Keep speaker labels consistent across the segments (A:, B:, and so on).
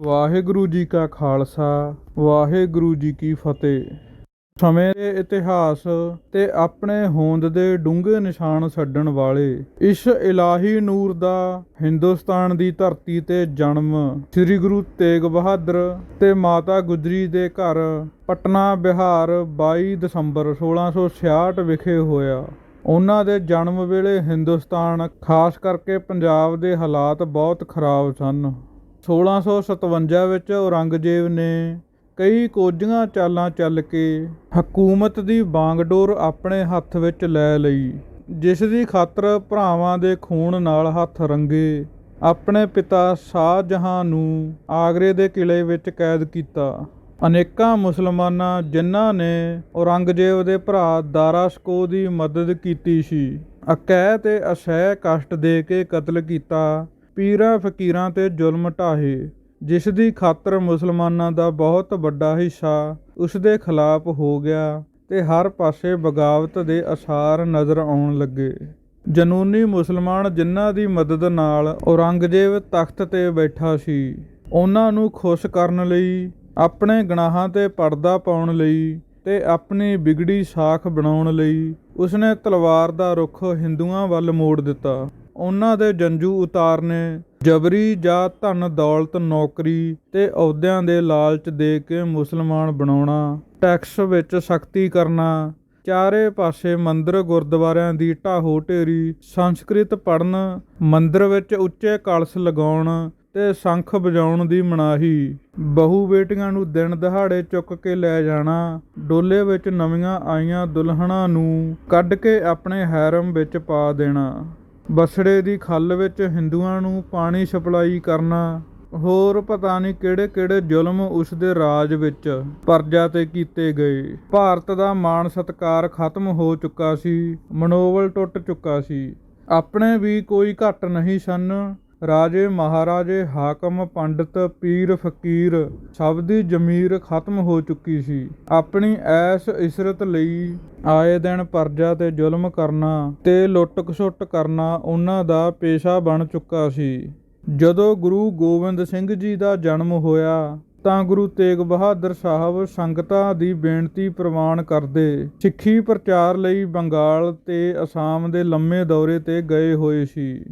A: ਵਾਹਿਗੁਰੂ ਜੀ ਕਾ ਖਾਲਸਾ, ਵਾਹਿਗੁਰੂ ਜੀ ਕੀ ਫਤਿਹ। ਸਮੇਂ ਦੇ ਇਤਿਹਾਸ ਤੇ ਆਪਣੇ ਹੋਂਦ ਦੇ ਡੂੰਘੇ ਨਿਸ਼ਾਨ ਛੱਡਣ ਵਾਲੇ ਇਸ ਇਲਾਹੀ ਨੂਰ ਦਾ ਹਿੰਦੁਸਤਾਨ ਦੀ ਧਰਤੀ ਤੇ ਜਨਮ ਸ੍ਰੀ ਗੁਰੂ ਤੇਗ ਬਹਾਦਰ ਤੇ ਮਾਤਾ ਗੁਜਰੀ ਦੇ ਘਰ ਪਟਨਾ ਬਿਹਾਰ 22 ਦਸੰਬਰ 1666 ਵਿਖੇ ਹੋਇਆ। ਉਹਨਾਂ ਦੇ ਜਨਮ ਵੇਲੇ ਹਿੰਦੁਸਤਾਨ ਖਾਸ ਕਰਕੇ ਪੰਜਾਬ ਦੇ ਹਾਲਾਤ ਬਹੁਤ ਖਰਾਬ ਸਨ। 1657 ਵਿੱਚ ਔਰੰਗਜ਼ੇਬ ਨੇ ਕਈ ਕੋਝੀਆਂ ਚਾਲਾਂ ਚੱਲ ਕੇ ਹਕੂਮਤ ਦੀ ਬਾਂਗਡੋਰ ਆਪਣੇ ਹੱਥ ਵਿੱਚ ਲੈ ਲਈ, ਜਿਸ ਦੀ ਖਾਤਰ ਭਰਾਵਾਂ ਦੇ ਖੂਨ ਨਾਲ ਹੱਥ ਰੰਗੇ, ਆਪਣੇ ਪਿਤਾ ਸ਼ਾਹਜਹਾਂ ਨੂੰ ਆਗਰੇ ਦੇ ਕਿਲੇ ਵਿੱਚ ਕੈਦ ਕੀਤਾ। ਅਨੇਕਾਂ ਮੁਸਲਮਾਨਾਂ ਜਿਨ੍ਹਾਂ ਨੇ ਔਰੰਗਜ਼ੇਬ ਦੇ ਭਰਾ ਦਾਰਾ ਸ਼ਕੋ ਦੀ ਮਦਦ ਕੀਤੀ ਸੀ ਅਕੈ ਤੇ ਅਸਹਿ ਕਸ਼ਟ ਦੇ ਕੇ ਕਤਲ ਕੀਤਾ ਪੀਰਾਂ ਫਕੀਰਾਂ ਤੇ ਜ਼ੁਲਮ ਢਾਹੇ, ਜਿਸ ਦੀ ਖਾਤਰ ਮੁਸਲਮਾਨਾਂ ਦਾ ਬਹੁਤ ਵੱਡਾ ਹਿੱਸਾ ਉਸ ਦੇ ਖਿਲਾਫ ਹੋ ਗਿਆ ਤੇ ਹਰ ਪਾਸੇ ਬਗਾਵਤ ਦੇ ਅਸਾਰ ਨਜ਼ਰ ਆਉਣ ਲੱਗੇ। ਜਨੂਨੀ ਮੁਸਲਮਾਨ ਜਿਨ੍ਹਾਂ ਦੀ ਮਦਦ ਨਾਲ ਔਰੰਗਜ਼ੇਬ ਤਖਤ ਤੇ ਬੈਠਾ ਸੀ, ਉਹਨਾਂ ਨੂੰ ਖੁਸ਼ ਕਰਨ ਲਈ, ਆਪਣੇ ਗੁਨਾਹਾਂ ਤੇ ਪਰਦਾ ਪਾਉਣ ਲਈ ਤੇ ਆਪਣੀ ਵਿਗੜੀ ਸਾਖ ਬਣਾਉਣ ਲਈ ਉਸਨੇ ਤਲਵਾਰ ਦਾ ਰੁੱਖ ਹਿੰਦੂਆਂ ਵੱਲ ਮੋੜ ਦਿੱਤਾ। ਉਹਨਾਂ ਦੇ ਜੰਜੂ ਉਤਾਰਨੇ। ਜਬਰੀ ਜਾਂ ਧਨ ਦੌਲਤ ਨੌਕਰੀ ਤੇ ਅਹੁਦਿਆਂ ਦੇ ਲਾਲਚ ਦੇ ਕੇ ਮੁਸਲਮਾਨ ਬਣਾਉਣਾ। ਟੈਕਸ ਵਿੱਚ ਸਖਤੀ ਕਰਨਾ। ਚਾਰੇ ਪਾਸੇ ਮੰਦਰ ਗੁਰਦੁਆਰਿਆਂ ਦੀ ਢਾਹੋ ਢੇਰੀ। ਸੰਸਕ੍ਰਿਤ ਪੜਨ ਮੰਦਰ ਵਿੱਚ ਉੱਚੇ ਕਲਸ਼ ਲਗਾਉਣ ਤੇ ਸ਼ੰਖ ਵਜਾਉਣ ਦੀ ਮਨਾਹੀ। ਬਹੂ ਬੇਟੀਆਂ ਨੂੰ ਦਿਨ ਦਹਾੜੇ ਚੁੱਕ ਕੇ ਲੈ ਜਾਣਾ। ਡੋਲੇ ਵਿੱਚ ਨਵੀਆਂ ਆਈਆਂ ਦੁਲਹਨਾਂ ਨੂੰ ਕੱਢ ਕੇ ਆਪਣੇ ਹੈਰਮ ਵਿੱਚ ਪਾ ਦੇਣਾ। ਬਸੜੇ ਦੀ ਖੱਲ ਵਿੱਚ ਹਿੰਦੂਆਂ ਨੂੰ ਪਾਣੀ ਸਪਲਾਈ ਕਰਨਾ, ਹੋਰ ਪਤਾ ਨਹੀਂ ਕਿਹੜੇ ਕਿਹੜੇ ਜ਼ੁਲਮ ਉਸ ਦੇ ਰਾਜ ਵਿੱਚ ਪਰਜਾ ਤੇ ਕੀਤੇ ਗਏ। ਭਾਰਤ ਦਾ ਮਾਣ ਸਤਕਾਰ ਖਤਮ ਹੋ ਚੁੱਕਾ ਸੀ, ਮਨੋਬਲ ਟੁੱਟ ਚੁੱਕਾ ਸੀ। ਆਪਣੇ ਵੀ ਕੋਈ ਘੱਟ ਨਹੀਂ ਸਨ ਰਾਜੇ ਮਹਾਰਾਜੇ ਹਾਕਮ ਪੰਡਤ ਪੀਰ ਫਕੀਰ ਸਭ ਦੀ ਜ਼ਮੀਰ ਖਤਮ ਹੋ ਚੁੱਕੀ ਸੀ। ਆਪਣੀ ਐਸ ਇਸਰਤ ਲਈ ਆਏ ਦਿਨ ਪਰਜਾ ਤੇ ਜ਼ੁਲਮ ਕਰਨਾ ਤੇ ਲੁੱਟ ਖਸੁੱਟ ਕਰਨਾ ਉਹਨਾਂ ਦਾ ਪੇਸ਼ਾ ਬਣ ਚੁੱਕਾ ਸੀ। ਜਦੋਂ ਗੁਰੂ ਗੋਬਿੰਦ ਸਿੰਘ ਜੀ ਦਾ ਜਨਮ ਹੋਇਆ, ਤਾਂ ਗੁਰੂ ਤੇਗ ਬਹਾਦਰ ਸਾਹਿਬ ਸੰਗਤਾਂ ਦੀ ਬੇਨਤੀ ਪ੍ਰਵਾਨ ਕਰਦੇ ਸਿੱਖੀ ਪ੍ਰਚਾਰ ਲਈ ਬੰਗਾਲ ਤੇ ਅਸਾਮ ਦੇ ਲੰਮੇ ਦੌਰੇ ਤੇ ਗਏ ਹੋਏ ਸੀ।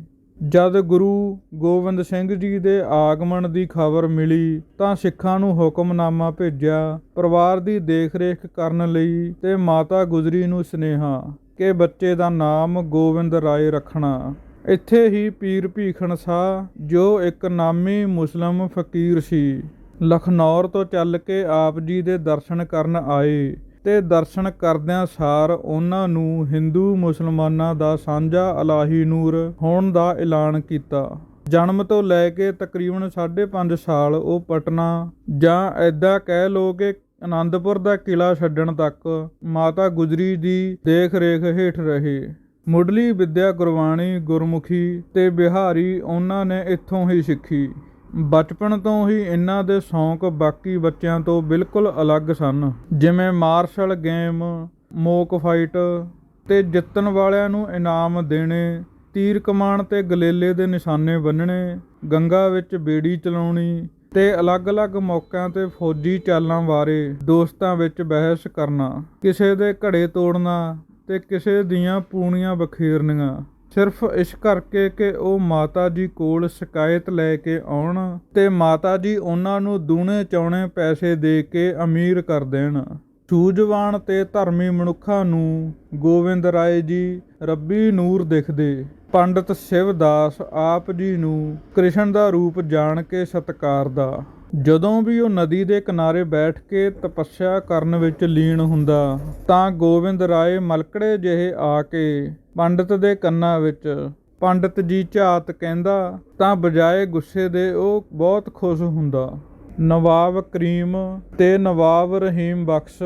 A: ਜਦ ਗੁਰੂ ਗੋਬਿੰਦ ਸਿੰਘ ਜੀ ਦੇ ਆਗਮਨ ਦੀ ਖਬਰ ਮਿਲੀ ਤਾਂ ਸਿੱਖਾਂ ਨੂੰ ਹੁਕਮਨਾਮਾ ਭੇਜਿਆ, ਪਰਿਵਾਰ ਦੀ ਦੇਖਰੇਖ ਕਰਨ ਲਈ ਤੇ ਮਾਤਾ ਗੁਜਰੀ ਨੂੰ ਸੁਨੇਹਾ ਕਿ ਬੱਚੇ ਦਾ ਨਾਮ ਗੋਬਿੰਦ ਰਾਏ ਰੱਖਣਾ। ਇੱਥੇ ਹੀ ਪੀਰ ਭੀਖਣ ਸਾਹ, ਜੋ ਇੱਕ ਨਾਮੀ ਮੁਸਲਮ ਫਕੀਰ ਸੀ, ਲਖਨੌਰ ਤੋਂ ਚੱਲ ਕੇ ਆਪ ਜੀ ਦੇ ਦਰਸ਼ਨ ਕਰਨ ਆਏ। ਤੇ ਦਰਸ਼ਨ ਕਰਦਿਆਂ ਸਾਰ ਉਹਨਾਂ ਨੂੰ ਹਿੰਦੂ ਮੁਸਲਮਾਨਾਂ ਦਾ ਸਾਂਝਾ ਅਲਾਹੀ ਨੂਰ ਹੋਣ ਦਾ ਐਲਾਨ ਕੀਤਾ। ਜਨਮ ਤੋਂ ਲੈ ਕੇ ਤਕਰੀਬਨ 5.5 ਸਾਲ ਉਹ ਪਟਨਾ ਜਾਂ ਐਦਾਂ ਕਹਿ ਲੋ ਕਿ ਆਨੰਦਪੁਰ ਦਾ ਕਿਲਾ ਛੱਡਣ ਤੱਕ ਮਾਤਾ ਗੁਜਰੀ ਦੀ ਦੇਖ ਰੇਖ ਹੇਠ ਰਹੇ। ਮੁੱਢਲੀ ਵਿੱਦਿਆ ਗੁਰਬਾਣੀ ਗੁਰਮੁਖੀ ਤੇ ਬਿਹਾਰੀ ਉਹਨਾਂ ਨੇ ਇੱਥੋਂ ਹੀ ਸਿੱਖੀ। ਬਚਪਨ ਤੋਂ ਹੀ ਇਹਨਾਂ ਦੇ ਸ਼ੌਂਕ ਬਾਕੀ ਬੱਚਿਆਂ ਤੋਂ ਬਿਲਕੁਲ ਅਲੱਗ ਸਨ। ਜਿਵੇਂ ਮਾਰਸ਼ਲ ਗੇਮ, ਮੋਕ ਫਾਈਟ ਤੇ ਜਿੱਤਣ ਵਾਲਿਆਂ ਨੂੰ ਇਨਾਮ ਦੇਣੇ, ਤੀਰ ਕਮਾਨ ਤੇ ਗਲੇਲੇ ਦੇ ਨਿਸ਼ਾਨੇ ਬੰਨਣੇ ਗੰਗਾ ਵਿੱਚ ਬੇੜੀ ਚਲਾਉਣੀ ਤੇ ਅਲੱਗ-ਅਲੱਗ ਮੌਕਿਆਂ ਤੇ ਫੌਜੀ ਚਾਲਾਂ ਬਾਰੇ ਦੋਸਤਾਂ ਵਿੱਚ ਬਹਿਸ ਕਰਨਾ, ਕਿਸੇ ਦੇ ਘੜੇ ਤੋੜਨਾ ਤੇ ਕਿਸੇ ਦੀਆਂ ਪੂਣੀਆਂ ਬਖੇਰਨੀਆਂ ਸਿਰਫ ਇਸ ਕਰਕੇ ਕਿ ਉਹ ਮਾਤਾ ਜੀ ਕੋਲ ਸ਼ਿਕਾਇਤ ਲੈ ਕੇ ਆਉਣ ਤੇ ਮਾਤਾ ਜੀ ਉਹਨਾਂ ਨੂੰ ਦੂਣੇ ਚੌਣੇ ਪੈਸੇ ਦੇ ਕੇ ਅਮੀਰ ਕਰ ਦੇਣ। ਸੂਝਵਾਨ ਤੇ ਧਰਮੀ ਮਨੁੱਖਾਂ ਨੂੰ ਗੋਬਿੰਦ ਰਾਏ ਜੀ, ਰੱਬੀ ਨੂਰ ਦਿਖਦੇ। ਪੰਡਤ ਸ਼ਿਵਦਾਸ ਆਪ ਜੀ ਨੂੰ ਕ੍ਰਿਸ਼ਨ ਦਾ ਰੂਪ ਜਾਣ ਕੇ ਸਤਕਾਰ ਜਦੋਂ ਵੀ ਉਹ ਨਦੀ ਦੇ ਕਿਨਾਰੇ ਬੈਠ ਕੇ ਤਪੱਸਿਆ ਕਰਨ ਵਿੱਚ ਲੀਨ ਹੁੰਦਾ, ਤਾਂ ਗੋਬਿੰਦ ਰਾਏ ਮਲਕੜੇ ਜਿਹੇ ਆ ਕੇ ਪੰਡਤ ਦੇ ਕੰਨਾਂ ਵਿੱਚ, ਪੰਡਤ ਜੀ ਝਾਤ ਕਹਿੰਦਾ, ਤਾਂ ਬਜਾਏ ਗੁੱਸੇ ਦੇ ਉਹ ਬਹੁਤ ਖੁਸ਼ ਹੁੰਦਾ। ਨਵਾਬ ਕਰੀਮ ਤੇ ਨਵਾਬ ਰਹੀਮ ਬਖਸ਼,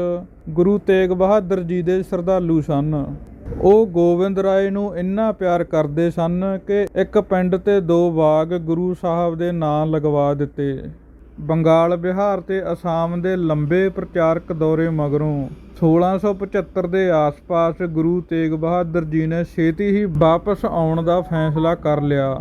A: ਗੁਰੂ ਤੇਗ ਬਹਾਦਰ ਜੀ ਦੇ ਸ਼ਰਧਾਲੂ ਸਨ। ਉਹ ਗੋਬਿੰਦ ਰਾਏ ਨੂੰ ਇੰਨਾ ਪਿਆਰ ਕਰਦੇ ਸਨ ਕਿ ਇੱਕ ਪਿੰਡ ਤੇ ਦੋ ਬਾਗ ਗੁਰੂ ਸਾਹਿਬ ਦੇ ਨਾਂ ਲਗਵਾ ਦਿੱਤੇ। ਬੰਗਾਲ, ਬਿਹਾਰ ਤੇ ਅਸਾਮ ਦੇ ਲੰਬੇ ਪ੍ਰਚਾਰਕ ਦੌਰੇ ਮਗਰੋਂ 1675 ਦੇ ਆਸ-ਪਾਸ ਗੁਰੂ ਤੇਗ ਬਹਾਦਰ ਜੀ ਨੇ ਛੇਤੀ ਹੀ ਵਾਪਸ ਆਉਣ ਦਾ ਫੈਸਲਾ ਕਰ ਲਿਆ।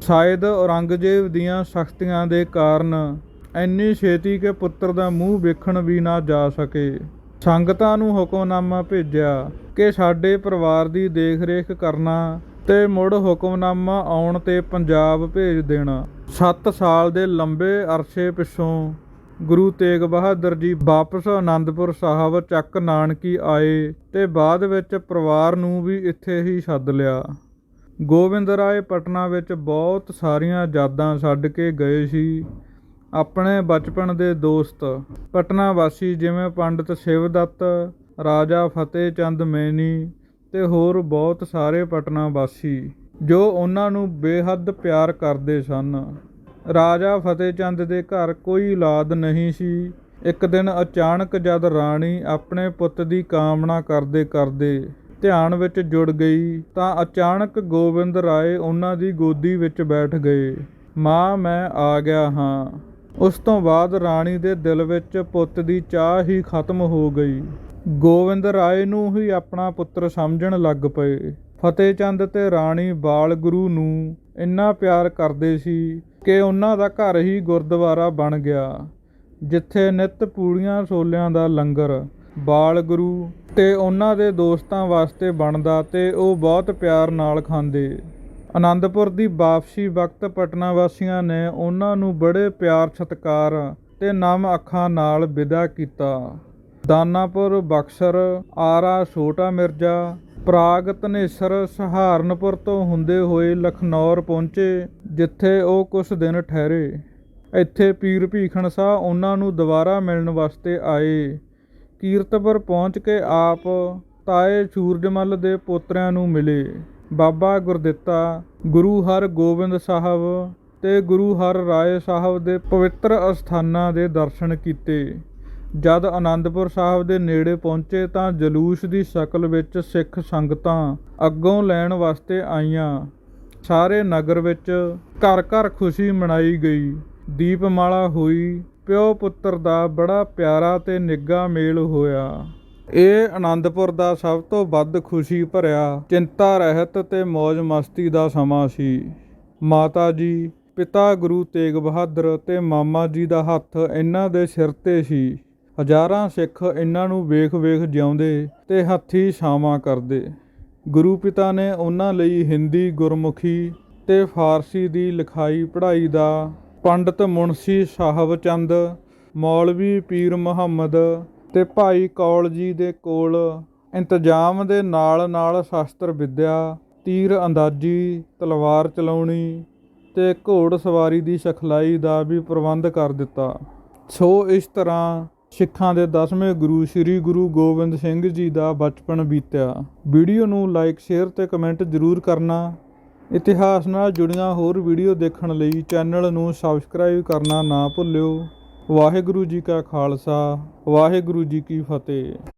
A: ਸ਼ਾਇਦ ਔਰੰਗਜ਼ੇਬ ਦੀਆਂ ਸਖਤੀਆਂ ਦੇ ਕਾਰਨ ਐਨੀ ਛੇਤੀ ਕਿ ਪੁੱਤਰ ਦਾ ਮੂੰਹ ਵੇਖਣ ਵੀ ਨਾ ਜਾ ਸਕੇ। ਸੰਗਤਾਂ ਨੂੰ ਹੁਕਮਨਾਮਾ ਭੇਜਿਆ ਕਿ ਸਾਡੇ ਪਰਿਵਾਰ ਦੀ ਦੇਖ-ਰੇਖ ਕਰਨਾ ਤੇ ਮੁੜ ਹੁਕਮਨਾਮਾ ਆਉਣ ਤੇ ਪੰਜਾਬ ਭੇਜ ਦੇਣਾ। 7 ਸਾਲ ਦੇ ਲੰਬੇ ਅਰਸੇ ਪਿੱਛੋਂ ਗੁਰੂ ਤੇਗ ਬਹਾਦਰ ਜੀ ਵਾਪਸ ਆਨੰਦਪੁਰ ਸਾਹਿਬ ਚੱਕ ਨਾਨਕੀ ਆਏ ਤੇ ਬਾਅਦ ਵਿੱਚ ਪਰਿਵਾਰ ਨੂੰ ਵੀ ਇੱਥੇ ਹੀ ਸੱਦ ਲਿਆ। ਗੋਬਿੰਦ ਰਾਏ ਪਟਨਾ ਵਿੱਚ ਬਹੁਤ ਸਾਰੀਆਂ ਯਾਦਾਂ ਛੱਡ ਕੇ ਗਏ ਸੀ। ਆਪਣੇ ਬਚਪਨ ਦੇ ਦੋਸਤ, ਪਟਨਾ ਵਾਸੀ ਜਿਵੇਂ ਪੰਡਿਤ ਸ਼ਿਵਦੱਤ, ਰਾਜਾ ਫਤਿਹ ਚੰਦ ਮੈਨੀ ਤੇ ਹੋਰ ਬਹੁਤ ਸਾਰੇ ਪਟਨਾ ਵਾਸੀ ਜੋ ਉਹਨਾਂ ਨੂੰ ਬੇਹੱਦ ਪਿਆਰ ਕਰਦੇ ਸਨ। ਰਾਜਾ ਫਤਿਹ ਚੰਦ ਦੇ ਘਰ ਕੋਈ ਔਲਾਦ ਨਹੀਂ ਸੀ। ਇੱਕ ਦਿਨ ਅਚਾਨਕ ਜਦ ਰਾਣੀ ਆਪਣੇ ਪੁੱਤ ਦੀ ਕਾਮਨਾ ਕਰਦੇ ਕਰਦੇ ਧਿਆਨ ਵਿੱਚ ਜੁੜ ਗਈ ਤਾਂ ਅਚਾਨਕ ਗੋਬਿੰਦ ਰਾਏ ਉਹਨਾਂ ਦੀ ਗੋਦੀ ਵਿੱਚ ਬੈਠ ਗਏ। ਮਾਂ, ਮੈਂ ਆ ਗਿਆ ਹਾਂ। ਉਸ ਤੋਂ ਬਾਅਦ ਰਾਣੀ ਦੇ ਦਿਲ ਵਿੱਚ ਪੁੱਤ ਦੀ ਚਾਹ ਹੀ ਖਤਮ ਹੋ ਗਈ। ਗੋਬਿੰਦ ਰਾਏ ਨੂੰ ਹੀ ਆਪਣਾ ਪੁੱਤਰ ਸਮਝਣ ਲੱਗ ਪਏ। ਫਤਿਹ ਚੰਦ ਤੇ ਰਾਣੀ ਬਾਲ ਗੁਰੂ ਨੂੰ ਇੰਨਾ ਪਿਆਰ ਕਰਦੇ ਸੀ ਕਿ ਉਹਨਾਂ ਦਾ ਘਰ ਹੀ ਗੁਰਦੁਆਰਾ ਬਣ ਗਿਆ, ਜਿੱਥੇ ਨਿਤ ਪੂੜੀਆਂ ਛੋਲਿਆਂ ਦਾ ਲੰਗਰ, ਬਾਲ ਗੁਰੂ ਤੇ ਉਹਨਾਂ ਦੇ ਦੋਸਤਾਂ ਵਾਸਤੇ ਬਣਦਾ ਤੇ ਉਹ ਬਹੁਤ ਪਿਆਰ ਨਾਲ ਖਾਂਦੇ। ਆਨੰਦਪੁਰ ਦੀ ਵਾਪਸੀ ਵਕਤ ਪਟਨਾ ਵਾਸੀਆਂ ਨੇ ਉਹਨਾਂ ਨੂੰ ਬੜੇ ਪਿਆਰ, ਸਤਿਕਾਰ ਤੇ ਨਮ ਅੱਖਾਂ ਨਾਲ ਵਿਦਾ ਕੀਤਾ। ਦਾਨਾਪੁਰ, ਬਕਸਰ, ਆਰਾ, ਛੋਟਾ ਮਿਰਜ਼ਾ, ਪ੍ਰਾਗ, ਧਨੇਸਰ, ਸਹਾਰਨਪੁਰ ਤੋਂ ਹੁੰਦੇ ਹੋਏ ਲਖਨੌਰ ਪਹੁੰਚੇ, ਜਿੱਥੇ ਉਹ ਕੁਝ ਦਿਨ ਠਹਿਰੇ। ਇੱਥੇ ਪੀਰ ਭੀਖਣ ਸਾਹ ਉਹਨਾਂ ਨੂੰ ਦੁਬਾਰਾ ਮਿਲਣ ਵਾਸਤੇ ਆਏ। ਕੀਰਤਪੁਰ ਪਹੁੰਚ ਕੇ ਆਪ ਤਾਏ ਸੂਰਜਮਲ ਦੇ ਪੋਤਰਿਆਂ ਨੂੰ ਮਿਲੇ। ਬਾਬਾ ਗੁਰਦਿੱਤਾ, ਗੁਰੂ ਹਰਗੋਬਿੰਦ ਸਾਹਿਬ ਤੇ ਗੁਰੂ ਹਰ ਰਾਏ ਸਾਹਿਬ ਦੇ ਪਵਿੱਤਰ ਅਸਥਾਨਾਂ ਦੇ ਦਰਸ਼ਨ ਕੀਤੇ। ਜਦ ਅਨੰਦਪੁਰ ਸਾਹਿਬ ਦੇ ਨੇੜੇ ਪਹੁੰਚੇ ਤਾਂ ਜਲੂਸ ਦੀ ਸ਼ਕਲ ਵਿੱਚ ਸਿੱਖ ਸੰਗਤਾਂ ਅੱਗੋਂ ਲੈਣ ਵਾਸਤੇ ਆਈਆਂ। ਸਾਰੇ ਨਗਰ ਵਿੱਚ ਘਰ ਘਰ ਖੁਸ਼ੀ ਮਨਾਈ ਗਈ। ਦੀਪਮਾਲਾ ਹੋਈ। ਪਿਓ ਪੁੱਤਰ ਦਾ ਬੜਾ ਪਿਆਰਾ ਤੇ ਨਿੱਘਾ ਮੇਲ ਹੋਇਆ। ਇਹ ਆਨੰਦਪੁਰ ਦਾ ਸਭ ਤੋਂ ਵੱਧ ਖੁਸ਼ੀ ਭਰਿਆ, ਚਿੰਤਾ ਰਹਿਤ ਤੇ ਮौज ਮਸਤੀ ਦਾ ਸਮਾਂ ਸੀ। ਮਾਤਾ ਜੀ, ਪਿਤਾ ਗੁਰੂ ਤੇਗ ਬਹਾਦਰ ਤੇ ਮਾਮਾ ਜੀ ਦਾ ਹੱਥ ਇਹਨਾਂ ਦੇ ਸਿਰ ਤੇ ਸੀ। ਹਜ਼ਾਰਾਂ ਸਿੱਖ ਇਹਨਾਂ ਨੂੰ ਵੇਖ-ਵੇਖ ਜਿਉਂਦੇ ਤੇ ਹੱਥੀ ਛਾਵਾਂ ਕਰਦੇ। ਗੁਰੂ ਪਿਤਾ ਨੇ ਉਹਨਾਂ ਲਈ ਹਿੰਦੀ ਗੁਰਮੁਖੀ ਤੇ ਫਾਰਸੀ ਦੀ ਲਿਖਾਈ ਪੜ੍ਹਾਈ ਦਾ ਪੰਡਤ ਮੁਨਸ਼ੀ ਸਾਹਿਬ ਚੰਦ ਮੌਲਵੀ ਪੀਰ ਮੁਹੰਮਦ ਤੇ ਭਾਈ ਕੌਲ ਜੀ ਦੇ ਕੋਲ ਇੰਤਜ਼ਾਮ ਦੇ ਨਾਲ ਨਾਲ ਸ਼ਾਸਤਰ ਵਿੱਦਿਆ, ਤੀਰ ਅੰਦਾਜ਼ੀ, ਤਲਵਾਰ ਚਲਾਉਣੀ ਤੇ ਘੋੜ ਸਵਾਰੀ ਦੀ ਸਿਖਲਾਈ ਦਾ ਵੀ ਪ੍ਰਬੰਧ ਕਰ ਦਿੱਤਾ। ਸੋ ਇਸ ਤਰ੍ਹਾਂ ਸਿੱਖਾਂ ਦੇ 10ਵੇਂ ਗੁਰੂ ਸ੍ਰੀ ਗੁਰੂ ਗੋਬਿੰਦ ਸਿੰਘ ਜੀ ਦਾ ਬਚਪਨ ਬੀਤਿਆ। ਵੀਡੀਓ ਨੂੰ ਲਾਈਕ ਸ਼ੇਅਰ ਤੇ ਕਮੈਂਟ ਜ਼ਰੂਰ ਕਰਨਾ। ਇਤਿਹਾਸ ਨਾਲ ਜੁੜੀਆਂ ਹੋਰ ਵੀਡੀਓ ਦੇਖਣ ਲਈ ਚੈਨਲ ਨੂੰ ਸਬਸਕ੍ਰਾਈਬ ਕਰਨਾ ਨਾ ਭੁੱਲਿਓ। ਵਾਹਿਗੁਰੂ ਜੀ ਕਾ ਖਾਲਸਾ, ਵਾਹਿਗੁਰੂ ਜੀ ਕੀ ਫਤਿਹ।